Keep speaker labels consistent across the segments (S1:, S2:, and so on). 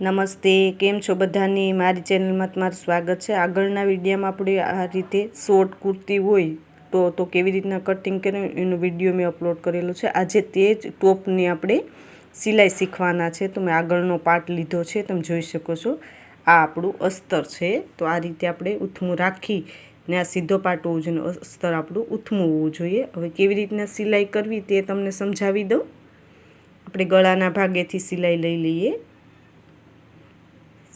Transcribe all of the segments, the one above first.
S1: નમસ્તે, કેમ છો બધાની? મારી ચેનલમાં તમારું સ્વાગત છે. આગળના વિડીયોમાં આપણે આ રીતે શોર્ટ કુર્તી હોય તો તો કેવી રીતના કટિંગ કરવું એનો વીડિયો મેં અપલોડ કરેલો છે. આજે તે જ ટોપની આપણે સિલાઈ શીખવાના છે. તો મેં આગળનો પાર્ટ લીધો છે. તમે જોઈ શકો છો, આ આપણું અસ્તર છે. તો આ રીતે આપણે ઉથમું રાખી ને આ સીધો પાર્ટ હોવું જોઈએ અસ્તર આપણું ઉથમું હોવું જોઈએ. હવે કેવી રીતના સિલાઈ કરવી તે તમને સમજાવી દઉં. આપણે ગળાના ભાગેથી સિલાઈ લઈ લઈએ.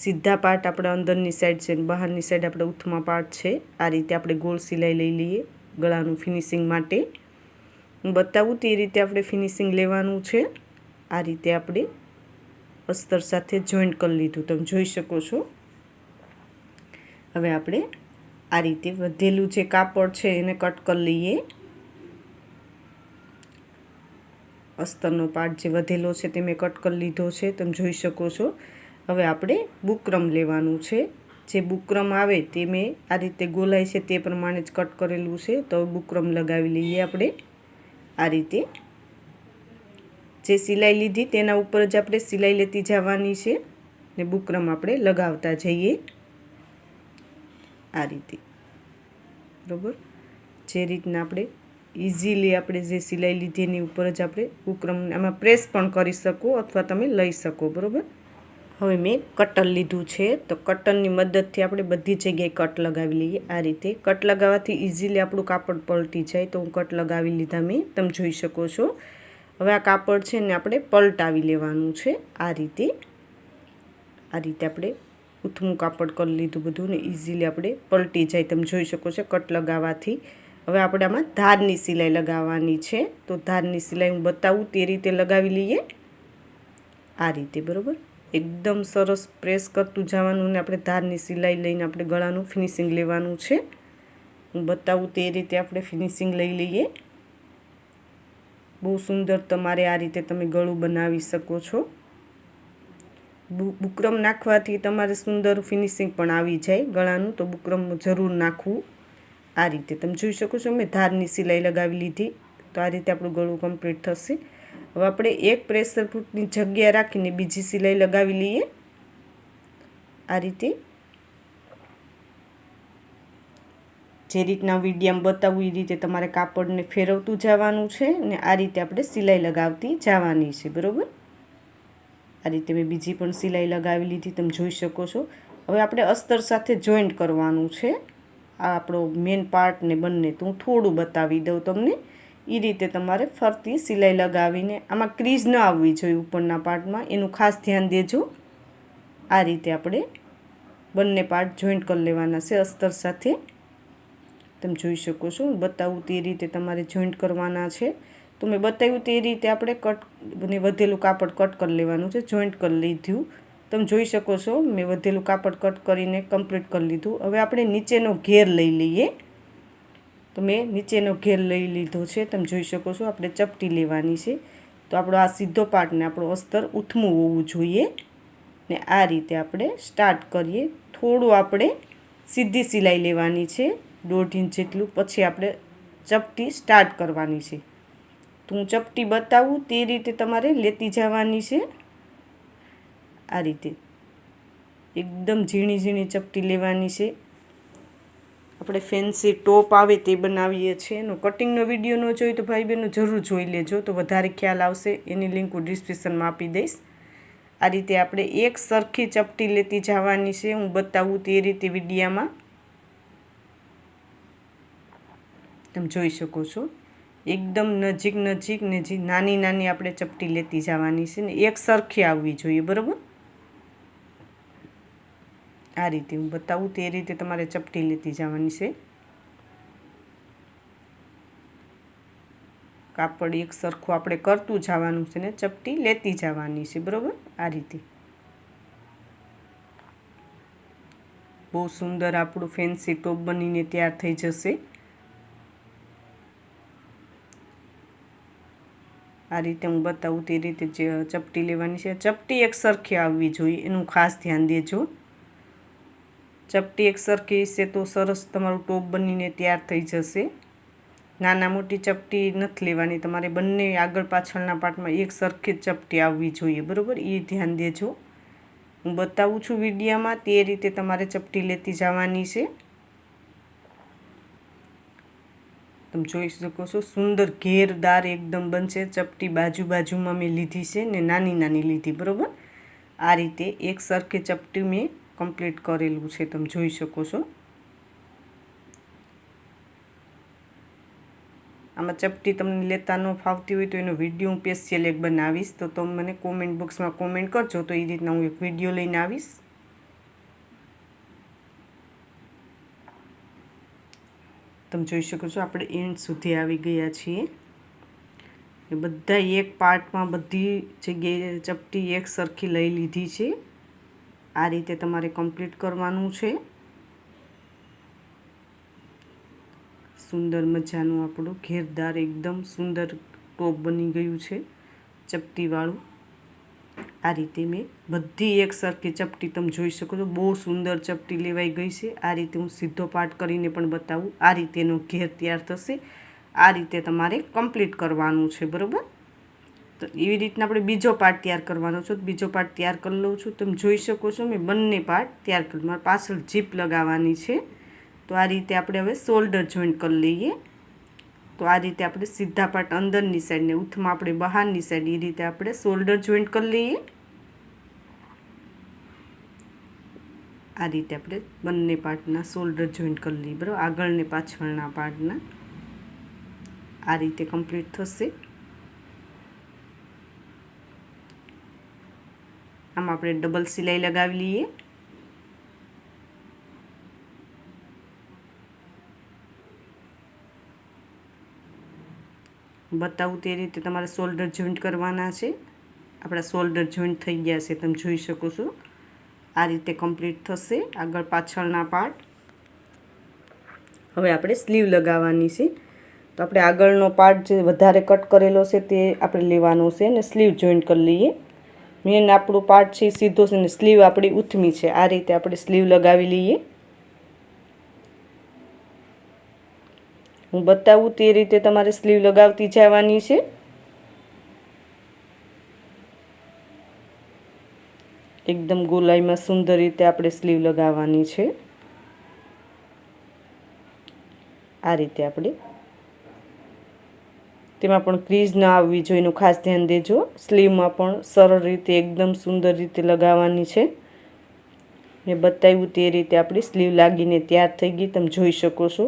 S1: સીધા પાર્ટ આપણે અંદરની સાઈડ છે બહારની સાઈડ આપણે ઉથમા પાર્ટ છે. આ રીતે આપણે ગોળ સિલાઈ લઈ લઈએ ગળાનું ફિનિશિંગ માટે. હું બતાવું તે રીતે આપણે ફિનિશિંગ લેવાનું છે. આ રીતે આપણે અસ્તર સાથે જોઈન્ટ કરી લીધું. તમે જોઈ શકો છો. હવે આપણે આ રીતે વધેલું જે કાપડ છે એને કટ કરી લઈએ. અસ્તરનો પાર્ટ જે વધેલો છે તે મેં કટ કરી લીધો છે. તમે જોઈ શકો છો. હવે આપણે બુકરમ લેવાનું છે. જે બુકરમ આવે તે મેં આ રીતે ગોલાય છે તે પ્રમાણે જ કટ કરેલું છે. તો બુકરમ લગાવી લઈએ આપણે. આ રીતે. જે સિલાઈ લીધી તેના ઉપર જ આપણે સિલાઈ લેતી જવાની છે. ને બુકરમ આપણે લગાવતા જઈએ. આ રીતે. બરાબર? જે રીતના આપણે ઇઝીલી આપણે જે સિલાઈ લીધી એની ઉપર જ આપણે બુકરમ આમાં પ્રેસ પણ કરી શકો અથવા તમે લઈ શકો. બરાબર? હવે મેં કટર લીધું છે. તો કટરની મદદથી આપણે બધી જગ્યાએ કટ લગાવી લઈએ આ રીતે. કટ લગાવવાથી ઇઝીલી આપણું કાપડ પલટી જાય તો હું કટ લગાવી લીધા મેં. તમે જોઈ શકો છો. હવે આ કાપડ છે ને આપણે પલટાવી લેવાનું છે આ રીતે. આ રીતે આપણે ઉથમું કાપડ કરી લીધું બધું ને ઇઝીલી આપણે પલટી જાય. તમે જોઈ શકો છો કટ લગાવવાથી. હવે આપણે આમાં ધારની સિલાઈ લગાવવાની છે. તો ધારની સિલાઈ હું બતાવું તે રીતે લગાવી લઈએ. આ રીતે, બરાબર? એકદમ સરસ પ્રેસ કરતું જવાનું ને આપણે ધારની સિલાઈ લઈને આપણે ગળાનું ફિનિશિંગ લેવાનું છે. હું બતાવું તે રીતે આપણે ફિનિશિંગ લઈ લઈએ. બહુ સુંદર તમારે આ રીતે તમે ગળું બનાવી શકો છો. બુકરમ નાખવાથી તમારે સુંદર ફિનિશિંગ પણ આવી જાય ગળાનું, તો બુકરમ જરૂર નાખવું. આ રીતે તમે જોઈ શકો છો, મેં ધારની સિલાઈ લગાવી લીધી. તો આ રીતે આપણું ગળું કમ્પ્લીટ થશે. હવે આપણે એક પ્રેશર ફૂટની જગ્યા રાખીને બીજી સિલાઈ લગાવી લઈએ. આ રીતે. જે રીતના વિડીયામ બતાવું એ રીતે તમારે કાપડને ફેરવતું જવાનું છે ને આ રીતે આપણે સિલાઈ લગાવતી જવાની છે, બરાબર? આ રીતે મેં બીજી પણ સિલાઈ લગાવી લીધી, તમે જોઈ શકો છો. હવે આપણે અસ્તર સાથે જોઈન્ટ કરવાનું છે. આ આપણો મેન પાર્ટ ને બંને તો હું થોડું બતાવી દઉં તમને. એ રીતે તમારે ફરતી સિલાઈ લગાવીને, આમાં ક્રીઝ ન આવવી જોઈએ ઉપરના પાર્ટમાં. એનું ખાસ ધ્યાન દેજો. આ રીતે આપણે બંને પાર્ટ જોઈન્ટ કરી લેવાના છે અસ્તર સાથે. તમે જોઈ શકો છો બતાવું તે રીતે તમારે જોઈન્ટ કરવાના છે. તો મેં બતાવ્યું તે રીતે આપણે કટ, ને વધેલું કાપડ કટ કરી લેવાનું છે, જોઈન્ટ કરી લીધું. તમે જોઈ શકો છો, મેં વધેલું કાપડ કટ કરીને કમ્પ્લીટ કરી લીધું. હવે આપણે નીચેનો ઘેર લઈ લઈએ. તો મેં નીચેનો ઘેર લઈ લીધો છે. તમે જોઈ શકો છો, આપણે ચપટી લેવાની છે. તો આપણો આ સીધો પાર્ટને આપણો અસ્તર ઉથમું હોવું જોઈએ. ને આ રીતે આપણે સ્ટાર્ટ કરીએ. થોડું આપણે સીધી સિલાઈ લેવાની છે, દોઢ ઇંચ જેટલું. પછી આપણે ચપટી સ્ટાર્ટ કરવાની છે. તો હું ચપટી બતાવું, તે રીતે તમારે લેતી જવાની છે. આ રીતે. એકદમ ઝીણી ઝીણી ચપટી લેવાની છે. આપણે ફેન્સી ટોપ આવે તે બનાવીએ છીએ. એનો કટિંગનો વીડિયો ન જોઈ તો ભાઈ બહેનો જરૂર જોઈ લેજો. તો વધારે ખ્યાલ આવશે. એની લિંક હું ડિસ્ક્રિપ્શનમાં આપી દઈશ. આ રીતે આપણે એક સરખી ચપટી લેતી જવાની છે. હું બતાવું તે રીતે વિડીયામાં તમે જોઈ શકો છો. એકદમ નજીક નજીક ને જે નાની નાની આપણે ચપટી લેતી જવાની છે ને, એક સરખી આવવી જોઈએ, બરાબર? આ રીતે હું બતાવું તે રીતે તમારે ચપટી લેતી જવાની છે. કાપડ એક સરખું આપણે કરતું જવાનું છે ને ચપટી લેતી જવાની છે, બરાબર? આ રીતે. બહુ સુંદર આપણું ફેન્સી ટોપ બનીને તૈયાર થઈ જશે. આ રીતે હું બતાવું તે રીતે ચપટી લેવાની છે. ચપટી એક સરખી આવવી જોઈએ, એનું ખાસ ધ્યાન દેજો. ચપટી એક સરખી હશે તો સરસ તમારું ટોપ બનીને તૈયાર થઈ જશે. નાના મોટી ચપટી નથી લેવાની, તમારે બંને આગળ પાછળના પાર્ટમાં એક સરખી ચપટી આવવી જોઈએ, બરાબર? એ ધ્યાન દેજો. હું બતાવું છું વિડીયામાં તે રીતે તમારે ચપટી લેતી જવાની છે. તમે જોઈ શકો છો, સુંદર ઘેરદાર એકદમ બનશે. ચપટી બાજુ બાજુમાં મેં લીધી છે ને નાની નાની લીધી, બરાબર? આ રીતે એક સરખી ચપટી મેં કમ્પ્લીટ કરેલું છે, તમે જોઈ શકો છો. આમાં ચપટી તમને લેતા ન ફાવતી હોય તો એનો વીડિયો હું સ્પેશિયલ એક બનાવીશ. તો તમે મને કોમેન્ટ બોક્સમાં કોમેન્ટ કરજો, તો એ રીતના હું એક વીડિયો લઈને આવીશ. તમે જોઈ શકો છો, આપણે એન્ડ સુધી આવી ગયા છીએ. એ બધા એક પાર્ટમાં બધી જગ્યાએ ચપટી એક સરખી લઈ લીધી છે. આ રીતે તમારે કમ્પ્લીટ કરવાનું છે. સુંદર મજાનું આપણું ઘેરદાર એકદમ સુંદર ટોપ બની ગયું છે ચપટીવાળું. આ રીતે મેં બધી એક સરખી ચપટી તમે જોઈ શકો છો, બહુ સુંદર ચપટી લેવાઈ ગઈ છે. આ રીતે હું સીધો પાટ કરીને પણ બતાવું. આ રીતેનો ઘેર તૈયાર થશે. આ રીતે તમારે કમ્પ્લીટ કરવાનું છે, બરાબર? તો એવી રીતના આપણે બીજો પાર્ટ તૈયાર કરવાનો છે. બીજો પાર્ટ તૈયાર કરી લઉં છું. તમે જોઈ શકો છો મેં બંને પાર્ટ તૈયાર કર્યું. મારે પાછળ જીપ લગાવવાની છે. તો આ રીતે આપણે હવે શોલ્ડર જોઈન્ટ કરી લઈએ. તો આ રીતે આપણે સીધા પાર્ટ અંદરની સાઈડને ઉથમાં આપણે બહારની સાઈડ એ રીતે આપણે શોલ્ડર જોઈન્ટ કરી લઈએ. આ રીતે આપણે બંને પાર્ટના શોલ્ડર જોઈન્ટ કરી લઈએ. બરાબર? આગળ ને પાછળના પાર્ટના આ રીતે કમ્પ્લીટ થશે. આમાં આપણે ડબલ સિલાઈ લગાવી લઈએ. બતાવું તે રીતે તમારે શોલ્ડર જોઈન્ટ કરવાના છે. આપણા શોલ્ડર જોઈન્ટ થઈ ગયા છે, તમે જોઈ શકો છો. આ રીતે કમ્પ્લીટ થશે. આગળ પાછળના પાર્ટ હવે આપણે સ્લીવ લગાવવાની છે. તો આપણે આગળનો પાર્ટ જે વધારે કટ કરેલો છે તે આપણે લેવાનો છે અને સ્લીવ જોઈન્ટ કરી લઈએ. મેન આપણું પાર્ટ છે સીધો છે ને સ્લીવ આપણી ઉથમી છે. આ રીતે આપણે સ્લીવ લગાવી લઈએ. હું બતાવું તે રીતે તમારે સ્લીવ લગાવતી જવાની છે. એકદમ ગોલાઈમાં સુંદર રીતે આપણે સ્લીવ લગાવવાની છે. આ રીતે આપણે તેમાં પણ ક્રીઝ ના આવવી જોઈએ એનું ખાસ ધ્યાન દેજો. સ્લીવમાં પણ સરળ રીતે, એકદમ સુંદર રીતે લગાવવાની છે. મેં બતાવ્યું તે રીતે આપણી સ્લીવ લાગીને તૈયાર થઈ ગઈ. તમે જોઈ શકો છો.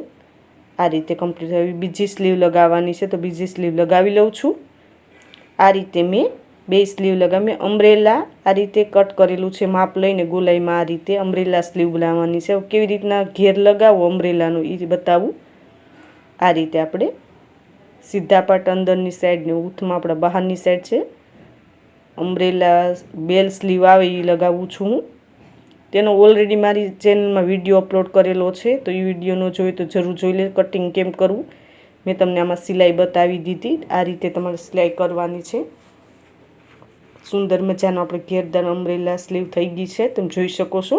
S1: આ રીતે કમ્પ્લીટ હવે બીજી સ્લીવ લગાવવાની છે તો બીજી સ્લીવ લગાવી લઉં છું. આ રીતે મેં બે સ્લીવ લગાવી. અમરેલા આ રીતે કટ કરેલું છે, માપ લઈને ગોલાઈમાં આ રીતે અમરેલા સ્લીવ બનાવવાની છે. કેવી રીતના ઘેર લગાવો અમરેલાનું એ બતાવું. આ રીતે આપણે સીધા પાટ અંદરની સાઈડ ને ઉથમાં આપણા બહારની સાઈડ છે. અમ્બ્રેલા બેલ સ્લીવ આવે એ લગાવું છું હું. તેનો ઓલરેડી મારી ચેનલમાં વીડિયો અપલોડ કરેલો છે, તો એ વીડિયો ન જોઈએ તો જરૂર જોઈ લે કટિંગ કેમ કરવું મેં તમને આમાં સિલાઈ બતાવી દીધી, આ રીતે તમારે સિલાઈ કરવાની છે. સુંદર મજાનો આપણે ઘેરદાર અમ્બ્રેલા સ્લીવ થઈ ગઈ છે, તમે જોઈ શકો છો.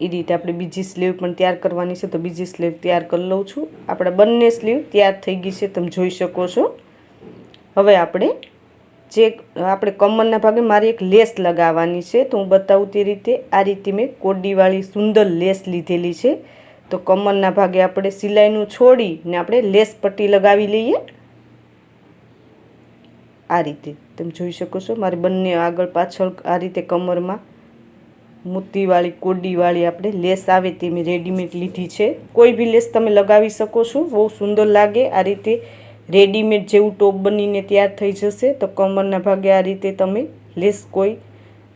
S1: એ રીતે આપણે બીજી સ્લીવ પણ તૈયાર કરવાની છે, તો બીજી સ્લીવ તૈયાર કરી લઉં છું. આપણે બંને સ્લીવ તૈયાર થઈ ગઈ છે, તમે જોઈ શકો છો. હવે આપણે જે આપણે કમરના ભાગે મારી એક લેસ લગાવવાની છે, તો હું બતાવું તે રીતે આ રીતે મેં કોડીવાળી સુંદર લેસ લીધેલી છે. તો કમરના ભાગે આપણે સિલાઈનું છોડીને આપણે લેસ પટ્ટી લગાવી લઈએ. આ રીતે. તમે જોઈ શકો છો, મારે બંને આગળ પાછળ આ રીતે કમરમાં મોતીવાળી, કોડીવાળી આપણે લેસ આવે તે મેં રેડીમેડ લીધી છે. કોઈ બી લેસ તમે લગાવી શકો છો. બહુ સુંદર લાગે. આ રીતે રેડીમેડ જેવું ટોપ બનીને તૈયાર થઈ જશે. તો કમરના ભાગે આ રીતે તમે લેસ કોઈ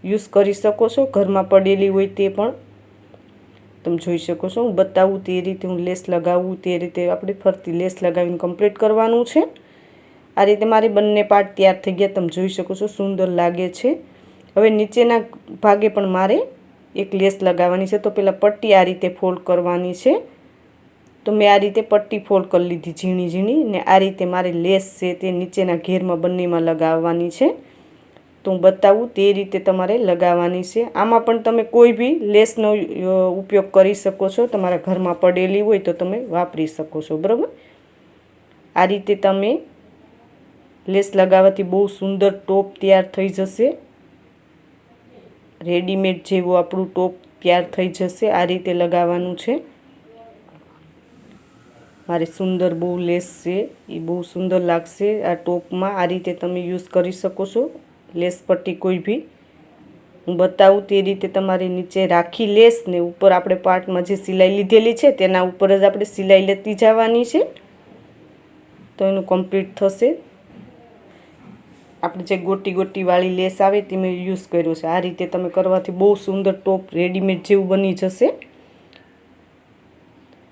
S1: યુઝ કરી શકો છો. ઘરમાં પડેલી હોય તે પણ તમે જોઈ શકો છો. હું બતાવું તે રીતે હું લેસ લગાવું, તે રીતે આપણે ફરતી લેસ લગાવીને કમ્પ્લીટ કરવાનું છે. આ રીતે મારે બંને પાર્ટ તૈયાર થઈ ગયા. તમે જોઈ શકો છો. સુંદર લાગે છે. હવે નીચેના ભાગે પણ મારે એક લેસ લગાવવાની છે. તો પહેલાં પટ્ટી આ રીતે ફોલ્ડ કરવાની છે. તો મેં આ રીતે પટ્ટી ફોલ્ડ કરી લીધી ઝીણી ઝીણી ને આ રીતે મારે લેસ છે તે નીચેના ઘેરમાં બંનેમાં લગાવવાની છે. તો હું બતાવું તે રીતે તમારે લગાવવાની છે. આમાં પણ તમે કોઈ બી લેસનો ઉપયોગ કરી શકો છો. તમારા ઘરમાં પડેલી હોય તો તમે વાપરી શકો છો. બરાબર? આ રીતે તમે લેસ લગાવવાથી બહુ સુંદર ટોપ તૈયાર થઈ જશે. રેડીમેડ જેવું આપણું ટોપ તૈયાર થઈ જશે. આ રીતે લગાવવાનું છે. મારે સુંદર બહુ લેસ છે. એ બહુ સુંદર લાગશે આ ટોપમાં. આ રીતે તમે યુઝ કરી શકો છો. લેસ પટ્ટી કોઈ બી હું બતાવું તે રીતે તમારે નીચે રાખી લેસ ને ઉપર આપણે પાર્ટમાં જે સિલાઈ લીધેલી છે તેના ઉપર જ આપણે સિલાઈ લેતી જવાની છે. તો એનું કમ્પ્લીટ થશે. આપણે જે ગોટી ગોટીવાળી લેસ આવે તે મેં યુઝ કર્યો છે. આ રીતે તમે કરવાથી બહુ સુંદર ટોપ રેડીમેડ જેવું બની જશે.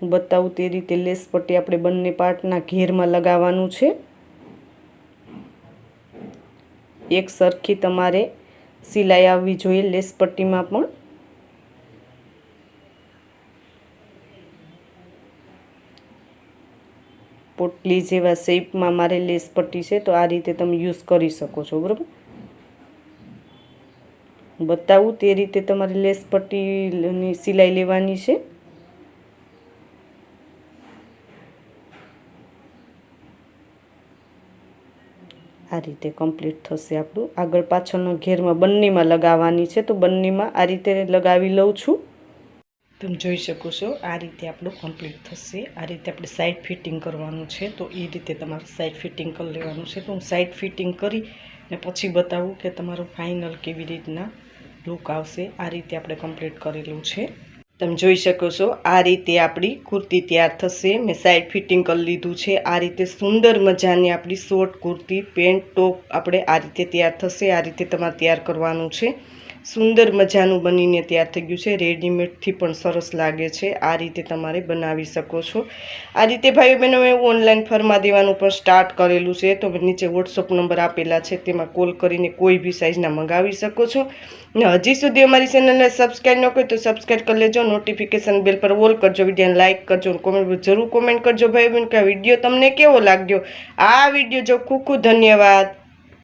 S1: હું બતાવું તે રીતે લેસ પટ્ટી આપણે બંને પાર્ટના ઘેરમાં લગાવવાનું છે. એક સરખી તમારે સિલાઈ આવવી જોઈએ લેસ પટ્ટીમાં પણ. પોટલી જેવા શેપમાં મારે લેસ પટ્ટી છે, તો આ રીતે તમે યુઝ કરી શકો છો, બરાબર? બતાવું તે રીતે તમારે લેસ પટ્ટીની સિલાઈ લેવાની છે. આ રીતે કમ્પ્લીટ થશે આપણું. આગળ પાછળનો ઘેરમાં બંનેમાં લગાવવાની છે, તો બંનેમાં આ રીતે લગાવી લઉં છું. તમે જોઈ શકો છો, આ રીતે આપણું કમ્પ્લીટ થશે. આ રીતે આપણે સાઈડ ફિટિંગ કરવાનું છે, તો એ રીતે તમારે સાઈડ ફિટિંગ કરી લેવાનું છે. તો હું સાઈડ ફિટિંગ કરી ને પછી બતાવું કે તમારું ફાઇનલ કેવી રીતના લુક આવશે. આ રીતે આપણે કમ્પ્લીટ કરેલું છે. તમે જોઈ શકો છો, આ રીતે આપણી કુર્તી તૈયાર થશે. મેં સાઇડ ફિટિંગ કરી લીધું છે. આ રીતે સુંદર મજાની આપણી શોર્ટ કુર્તી પેન્ટ ટોપ આપણે આ રીતે તૈયાર થશે. આ રીતે તમારે તૈયાર કરવાનું છે. સુંદર મજાનું બનીને તૈયાર થઈ ગયું છે. રેડીમેડથી પણ સરસ લાગે છે. આ રીતે તમારે બનાવી શકો છો. આ રીતે ભાઈઓ બહેનો, મેં ઓનલાઈન ફરમા દેવાનું પણ સ્ટાર્ટ કરેલું છે. તો નીચે વોટ્સઅપ નંબર આપેલા છે. તેમાં કોલ કરીને કોઈ બી સાઇઝના મંગાવી શકો છો. ને હજી સુધી અમારી ચેનલને સબસ્ક્રાઈબ ન કરી તો સબસ્ક્રાઈબ કરી લેજો. નોટિફિકેશન બેલ પર ઓલ કરજો. વિડીયોને લાઇક કરજો કોમેન્ટ જરૂર કોમેન્ટ કરજો. ભાઈ બહેન, કે વીડિયો તમને કેવો લાગ્યો? આ વીડિયો જો ખૂબ ખૂબ ધન્યવાદ.